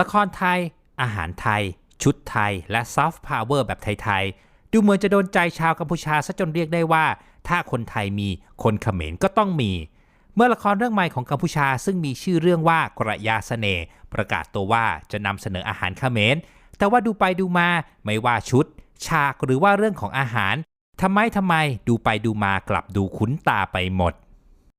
ละครไทย อาหารไทย ชุดไทย และซอฟต์พาวเวอร์แบบไทย ๆ ดูเหมือนจะโดนใจชาวกัมพูชาซะจนเรียกได้ว่า ถ้าคนไทยมีคนเขมรก็ต้องมี เมื่อละครเรื่องใหม่ของกัมพูชาซึ่งมีชื่อเรื่องว่ากระยาเสน่ห์ประกาศตัวว่าจะนำเสนออาหารเขมร แต่ว่าดูไปดูมาไม่ว่าชุด ฉากหรือว่าเรื่องของอาหารทำไมทำไมดูไปดูมากลับดูคุ้นตาไปหมด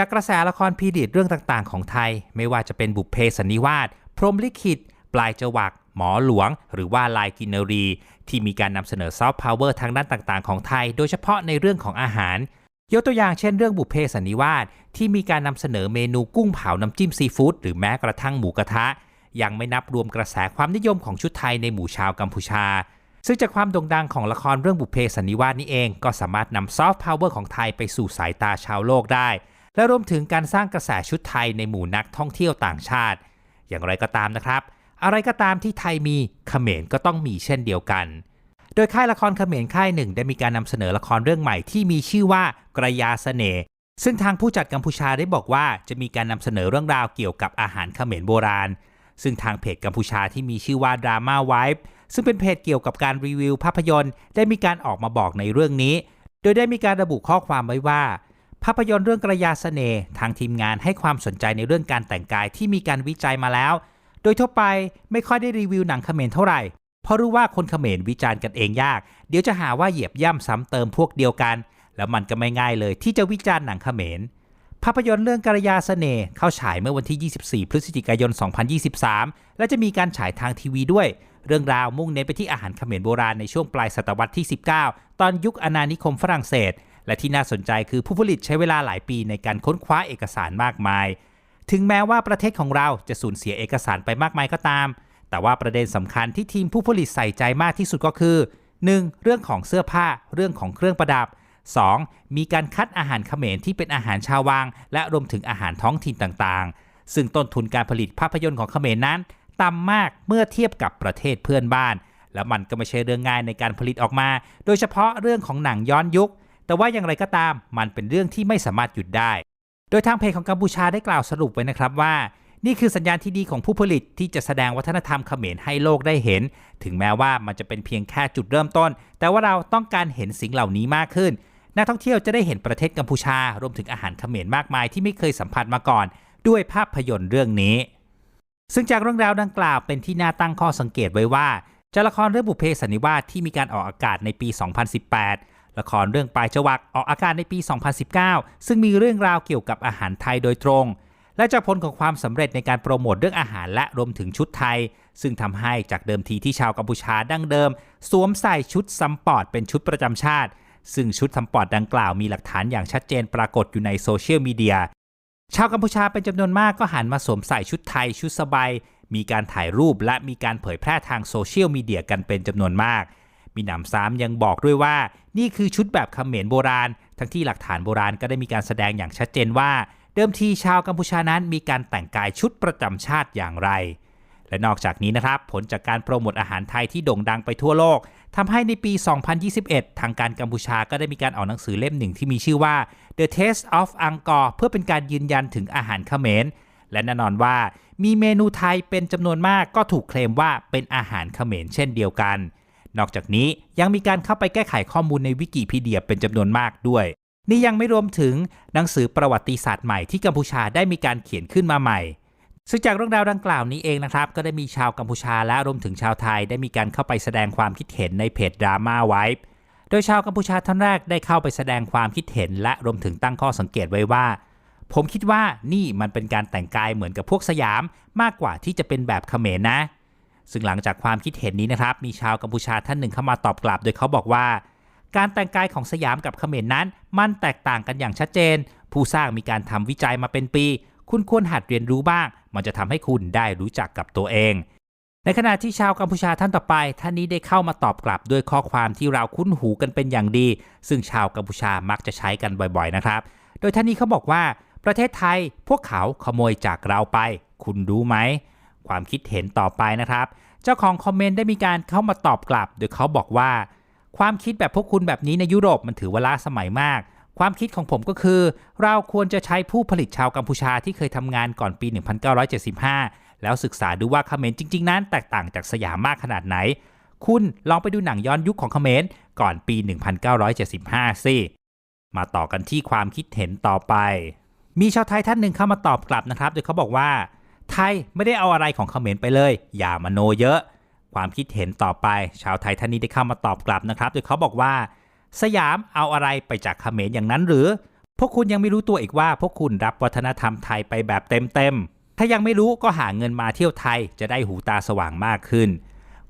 จากกระแสละครพีเรีดเรื่องต่างๆ ของไทย ไม่ว่าจะเป็นบุพเพสันนิวาสพรหมลิขิต ปลายจวักหมอหลวง หรือว่าลายกินเนรี ที่มีการนำเสนอซอฟต์พาวเวอร์ทางด้านต่างๆ ของไทย โดยเฉพาะในเรื่องของอาหาร ยกตัวอย่างเช่นเรื่องบุพเพสันนิวาสที่มีการนำเสนอเมนูกุ้งเผาน้ำจิ้มซีฟู้ดหรือแม้กระทั่งหมูกระทะ ยังไม่นับรวมกระแสความนิยมของชุดไทยในหมู่ชาวกัมพูชา ซึ่งจากความโด่งดังของละครเรื่องบุพเพสันนิวาสนี้เอง ก็สามารถนำซอฟต์พาวเวอร์ของไทยไปสู่สายตาชาวโลกได้ และรวมถึงการสร้างกระแสชุดไทยในหมู่นักท่องเที่ยวต่างชาติ อย่างไรก็ตามนะครับ อะไรก็ตามที่ไทยมีเขมรก็ต้องมีเช่นเดียวกัน โดยค่ายละครเขมรค่ายหนึ่งได้มีการนำเสนอละครเรื่องใหม่ที่มีชื่อว่ากระยาเสน่ห์ซึ่งทางผู้จัดกัมพูชาได้บอกว่าจะมีการนำเสนอเรื่องราวเกี่ยวกับอาหารเขมรโบราณ ซึ่งทางเพจกัมพูชาที่มีชื่อว่า Drama Vibe ซึ่งเป็นเพจเกี่ยวกับการรีวิวภาพยนตร์ ได้มีการออกมาบอกในเรื่องนี้ โดยได้มีการระบุข้อความไว้ว่า ภาพยนตร์เรื่องกระยาเสน่ห์ทางทีมงานให้ความสนใจในเรื่องการแต่งกายที่มีการวิจัยมาแล้ว โดยทั่วไปไม่ค่อยได้รีวิวหนังเขมรเท่าไหร่ เพราะรู้ว่าคนเขมรวิจารณ์กันเองยาก เดี๋ยวจะหาว่าเหยียบย่ำซ้ำเติมพวกเดียวกัน แล้วมันก็ไม่ง่ายเลยที่จะวิจารณ์หนังเขมร ภาพยนตร์เรื่องกระยาเสน่ห์เข้าฉายเมื่อวันที่ 24 พฤศจิกายน 2023 และจะมีการฉายทางทีวีด้วย เรื่องราวมุ่งเน้นไปที่อาหารเขมรโบราณในช่วงปลายศตวรรษที่ 19 ตอนยุคอาณานิคมฝรั่งเศส และที่น่าสนใจคือผู้ผลิตใช้เวลาหลายปีในการค้นคว้าเอกสารมากมาย ถึงแม้ว่าประเทศของเราจะสูญเสียเอกสารไปมากมายก็ตาม แต่ว่าประเด็นสำคัญที่ทีมผู้ผลิตใส่ใจมากที่สุดก็คือ 1. เรื่องของเสื้อผ้า เรื่องของเครื่องประดับ 2. มีการคัดอาหารเขมรที่เป็นอาหารชาววัง และรวมถึงอาหารท้องถิ่นต่างๆ ซึ่งต้นทุนการผลิตภาพยนตร์ของเขมรนั้นต่ำมากเมื่อเทียบกับประเทศเพื่อนบ้าน และมันก็ไม่ใช่เรื่องง่ายในการผลิตออกมา โดยเฉพาะเรื่องของหนังย้อนยุค แต่ว่าอย่างไรก็ตามมันเป็นเรื่องที่ไม่สามารถหยุดได้ โดยทางเพจของกัมพูชาได้กล่าวสรุปไว้นะครับว่า นี่คือสัญญาณที่ดีของผู้ผลิตที่จะแสดงวัฒนธรรมเขมรให้โลกได้เห็น ถึงแม้ว่ามันจะเป็นเพียงแค่จุดเริ่มต้น แต่ว่าเราต้องการเห็นสิ่งเหล่านี้มากขึ้น นักท่องเที่ยวจะได้เห็นประเทศกัมพูชารวมถึงอาหารเขมรมากมายที่ไม่เคยสัมผัสมาก่อน ด้วยภาพยนตร์เรื่องนี้ ซึ่งจากเรื่องราวดังกล่าวเป็นที่น่าตั้งข้อสังเกตไว้ว่าจากละครเรื่องบุพเพสันนิวาสที่มีการออกอากาศในปี 2018 ละครเรื่องปลายจวักออกอากาศในปี 2019 ซึ่งมีเรื่องราวเกี่ยวกับอาหารไทยโดยตรง และจากผลของความสำเร็จในการโปรโมทเรื่องอาหารและรวมถึงชุดไทย ซึ่งทำให้จากเดิมทีที่ชาวกัมพูชาดั้งเดิม สวมใส่ชุดซัมปอร์ตเป็นชุดประจำชาติ ซึ่งชุดซัมปอร์ตดังกล่าวมีหลักฐานอย่างชัดเจนปรากฏอยู่ในโซเชียลมีเดียชาวกัมพูชาเป็นจำนวนมากก็หันมาสวมใส่ชุดไทยชุดสบายมีการถ่ายรูปและมีการเผยแพร่ทางโซเชียลมีเดียกันเป็นจำนวนมาก มีหนำซ้ำยังบอกด้วยว่า นี่คือชุดแบบเขมรโบราณ ทั้งที่หลักฐานโบราณก็ได้มีการแสดงอย่างชัดเจนว่า เดิมทีชาวกัมพูชานั้นมีการแต่งกายชุดประจำชาติอย่างไร และนอกจากนี้นะครับ ผลจากการโปรโมทอาหารไทยที่โด่งดังไปทั่วโลกทำให้ในปี 2021 ทางการกัมพูชาก็ได้มีการออกหนังสือเล่มหนึ่งที่มีชื่อว่า The Taste of Angkor เพื่อเป็นการยืนยันถึงอาหารเขมร และแน่นอนว่ามีเมนูไทยเป็นจำนวนมากก็ถูกเคลมว่าเป็นอาหารเขมรเช่นเดียวกัน นอกจากนี้ยังมีการเข้าไปแก้ไขข้อมูลในวิกิพีเดียเป็นจำนวนมากด้วย นี่ยังไม่รวมถึงหนังสือประวัติศาสตร์ใหม่ที่กัมพูชาได้มีการเขียนขึ้นมาใหม่ ซึ่งจากเรื่องราวดังกล่าวนี้เองนะครับ ก็ได้มีชาวกัมพูชาและรวมถึงชาวไทย ได้มีการเข้าไปแสดงความคิดเห็นในเพจดราม่าไว้โดยชาวกัมพูชาท่านแรกได้เข้าไปแสดงความคิดเห็น และรวมถึงตั้งข้อสังเกตไว้ว่า ผมคิดว่านี่มันเป็นการแต่งกายเหมือนกับพวกสยามมากกว่าที่จะเป็นแบบเขมรนะ ซึ่งหลังจากความคิดเห็นนี้นะครับ มีชาวกัมพูชาท่านหนึ่งเข้ามาตอบกลับ โดยเขาบอกว่า การแต่งกายของสยามกับเขมรนั้น มันแตกต่างกันอย่างชัดเจน ผู้สร้างมีการทำวิจัยมาเป็นปี คุณควรหัดเรียนรู้บ้าง มันจะทำให้คุณได้รู้จักกับตัวเอง ในขณะที่ชาวกัมพูชาท่านต่อไป ท่านนี้ได้เข้ามาตอบกลับด้วยข้อความที่เราคุ้นหูกันเป็นอย่างดี ซึ่งชาวกัมพูชามักจะใช้กันบ่อยๆนะครับ โดยท่านนี้เขาบอกว่า ประเทศไทยพวกเขาขโมยจากเราไป คุณรู้ไหม ความคิดเห็นต่อไปนะครับ เจ้าของคอมเมนต์ได้มีการเข้ามาตอบกลับ โดยเขาบอกว่า ความคิดแบบพวกคุณแบบนี้ในยุโรปมันถือว่าล้าสมัยมาก ความคิดของผมก็คือ เราควรจะใช้ผู้ผลิตชาวกัมพูชาที่เคยทำงานก่อนปี 1975 แล้วศึกษาดูว่าเขมรจริง ๆ นั้นแตกต่างจากสยามมากขนาดไหน คุณลองไปดูหนังย้อนยุคของเขมรก่อนปี 1975 สิมาต่อกันที่ความคิดเห็นต่อไป มีชาวไทยท่านหนึ่งเข้ามาตอบกลับนะครับ โดยเขาบอกว่า ทยไม่ได้เอาอะไรของเขมรไปเลย อย่ามาโนเยอะ ความคิดเห็นต่อไป ชาวไทยท่านนี้ได้เข้ามาตอบกลับนะครับโดยเขาบอกว่า สยามเอาอะไรไปจากเขมรอย่างนั้นหรือ พวกคุณยังไม่รู้ตัวอีกว่า พวกคุณรับวัฒนธรรมไทยไปแบบเต็มๆถ้ายังไม่รู้ก็หาเงินมาเที่ยวไทยจะได้หูตาสว่างมากขึ้น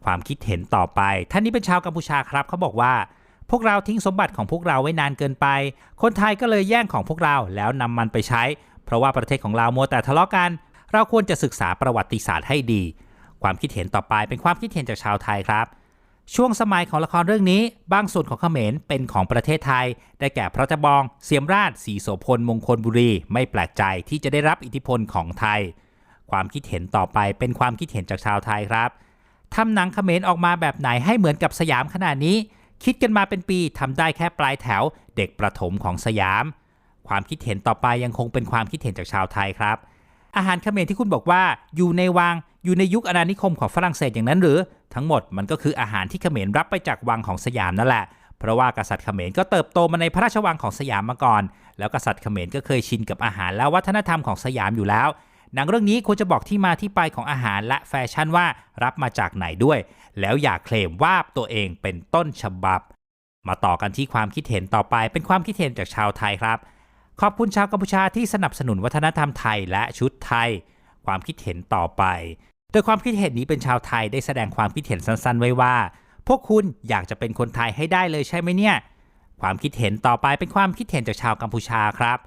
ความคิดเห็นต่อไป ท่านนี้เป็นชาวกัมพูชาครับเขาบอกว่าพวกเราทิ้งสมบัติของพวกเราไว้นานเกินไป คนไทยก็เลยแย่งของพวกเราแล้วนำมันไปใช้ เพราะว่าประเทศของเรามัวแต่ทะเลาะกัน เราควรจะศึกษาประวัติศาสตร์ให้ดี ความคิดเห็นต่อไปเป็นความคิดเห็นจากชาวไทยครับ ช่วงสมัยของละครเรื่องนี้ บางส่วนของเขมรเป็นของประเทศไทย ได้แก่พระตะบอง เสียมราชสีโสพลมงคลบุรี ไม่แปลกใจที่จะได้รับอิทธิพลของไทย ความคิดเห็นต่อไปเป็นความคิดเห็นจากชาวไทยครับทำหนังเขมรออกมาแบบไหนให้เหมือนกับสยามขนาดนี้ คิดกันมาเป็นปีทำได้แค่ปลายแถว เด็กประถมของสยาม ความคิดเห็นต่อไปยังคงเป็นความคิดเห็นจากชาวไทยครับ อาหารเขมรที่คุณบอกว่าอยู่ในวังอยู่ในยุคอาณานิคมของฝรั่งเศสอย่างนั้นหรือ ทั้งหมดมันก็คืออาหารที่เขมรรับไปจากวังของสยามนั่นแหละเพราะว่ากษัตริย์เขมรก็เติบโตมาในพระราชวังของสยามมาก่อน แล้วกษัตริย์เขมรก็เคยชินกับอาหารและวัฒนธรรมของสยามอยู่แล้วหนังเรื่องนี้ควรจะบอกที่มาที่ไปของอาหารและแฟชั่นว่ารับมาจากไหนด้วย แล้วอย่าเคลมว่าตัวเองเป็นต้นฉบับ มาต่อกันที่ความคิดเห็นต่อไปเป็นความคิดเห็นจากชาวไทยครับ ขอบคุณชาวกัมพูชาที่สนับสนุนวัฒนธรรมไทยและชุดไทย ความคิดเห็นต่อไป โดยความคิดเห็นนี้เป็นชาวไทยได้แสดงความคิดเห็นสั้นๆ ไว้ว่า พวกคุณอยากจะเป็นคนไทยให้ได้เลยใช่ไหมเนี่ย ความคิดเห็นต่อไปเป็นความคิดเห็นจากชาวกัมพูชาครับ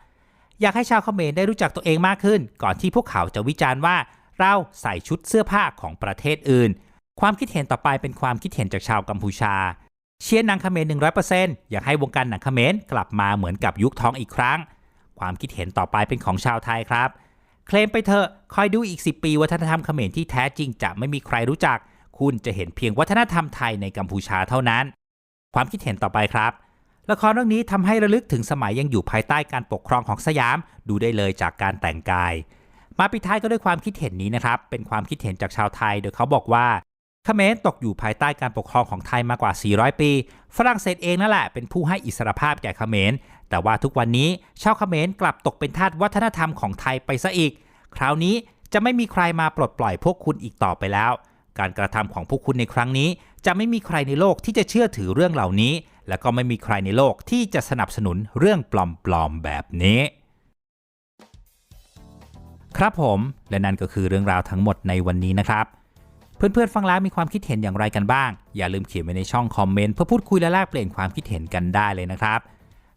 อยากให้ชาวเขมรได้รู้จักตัวเองมากขึ้น ก่อนที่พวกเขาจะวิจารณ์ว่า เราใส่ชุดเสื้อผ้าของประเทศอื่น ความคิดเห็นต่อไปเป็นความคิดเห็นจากชาวกัมพูชาเชียร์หนังเขมร100%อยากให้วงการหนังเขมรกลับมาเหมือนกับยุคทองอีกครั้ง ความคิดเห็นต่อไปเป็นของชาวไทยครับ เคลมไปเถอะคอยดูอีก 10 ปีวัฒนธรรมเขมรที่แท้จริงจะไม่มีใครรู้จัก คุณจะเห็นเพียงวัฒนธรรมไทยในกัมพูชาเท่านั้น ความคิดเห็นต่อไปครับ ละครเรื่องนี้ทำให้ระลึกถึงสมัยยังอยู่ภายใต้การปกครองของสยาม ดูได้เลยจากการแต่งกาย มาปิดท้ายก็ด้วยความคิดเห็นนี้นะครับ เป็นความคิดเห็นจากชาวไทย โดยเขาบอกว่าเขมรตกอยู่ภายใต้การปกครองของไทยมากว่า 400 ปี ฝรั่งเศสเองนั่นแหละเป็นผู้ให้อิสรภาพแก่เขมร แต่ว่าทุกวันนี้ชาวเขมรกลับตกเป็นทาสวัฒนธรรมของไทยไปซะอีก คราวนี้จะไม่มีใครมาปลดปล่อยพวกคุณอีกต่อไปแล้ว การกระทำของพวกคุณในครั้งนี้ จะไม่มีใครในโลกที่จะเชื่อถือเรื่องเหล่านี้ และก็ไม่มีใครในโลกที่จะสนับสนุนเรื่องปลอมๆแบบนี้ ครับผม และนั่นก็คือเรื่องราวทั้งหมดในวันนี้นะครับเพื่อนๆ ฟังแล้วมีความคิดเห็นอย่างไรกันบ้าง อย่าลืมเขียนไว้ในช่องคอมเมนต์เพื่อพูดคุยและแลกเปลี่ยนความคิดเห็นกันได้เลยนะครับ